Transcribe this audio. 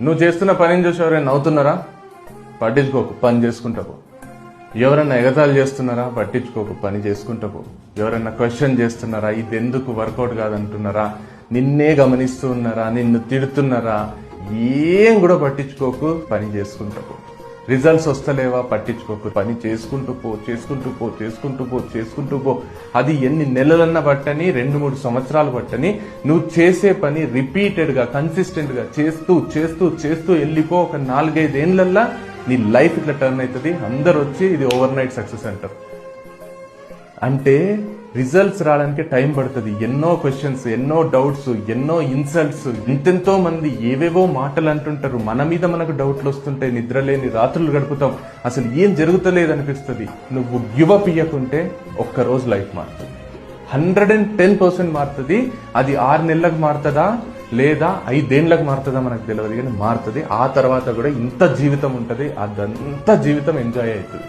నువ్వు చేస్తున్న పనిని చూసి ఎవరైనా నవ్వుతున్నారా? పట్టించుకోకు పని చేసుకుంటా పో. ఎవరైనా ఎగతాళి చేస్తున్నారా? పట్టించుకోకు పని చేసుకుంటా పో. ఎవరైనా క్వశ్చన్ చేస్తున్నారా? ఇది ఎందుకు వర్కౌట్ కాదంటున్నారా? నిన్నే గమనిస్తూ ఉన్నారా? నిన్ను తిడుతున్నారా? ఏం కూడా పట్టించుకోకు పని చేసుకుంటా పో. రిజల్ట్స్ వస్తలేవా పట్టించుకోకు. పని చేసుకుంటూ పో చేసుకుంటూ పో చేసుకుంటూ పో చేసుకుంటూ పో. అది ఎన్ని నెలలన్నా పట్టని రెండు మూడు సంవత్సరాలు పట్టని నువ్వు చేసే పని రిపీటెడ్గా కన్సిస్టెంట్గా చేస్తూ చేస్తూ చేస్తూ వెళ్ళిపో ఒక నాలుగైదేళ్ళల్లా నీ లైఫ్ ఇట్లా టర్న్ అవుతుంది. అందరు వచ్చి ఇది ఓవర్ నైట్ సక్సెస్ అంటారు. అంటే రిజల్ట్స్ రావడానికి టైం పడుతుంది. ఎన్నో క్వశ్చన్స్ ఎన్నో డౌట్స్ ఎన్నో ఇన్సల్ట్స్ ఇంతెంతో మంది ఏవేవో మాటలు అంటుంటారు. మన మీద మనకు డౌట్లు వస్తుంటాయి. నిద్రలేని రాత్రులు గడుపుతాం. అసలు ఏం జరుగుతలేదు అనిపిస్తుంది. నువ్వు గివ్ అప్ ఇయ్యకుంటే ఒక్క రోజు లైఫ్ మారుతుంది. హండ్రెడ్ అండ్ టెన్ పర్సెంట్ మారుతుంది. అది ఆరు నెలలకు మారుతుందా? లేదా ఐదేళ్ళకు మారుతుందా? మనకు తెలియదు కానీ మారుతుంది. ఆ తర్వాత కూడా ఇంత జీవితం ఉంటుంది. అదంతా జీవితం ఎంజాయ్ అవుతుంది.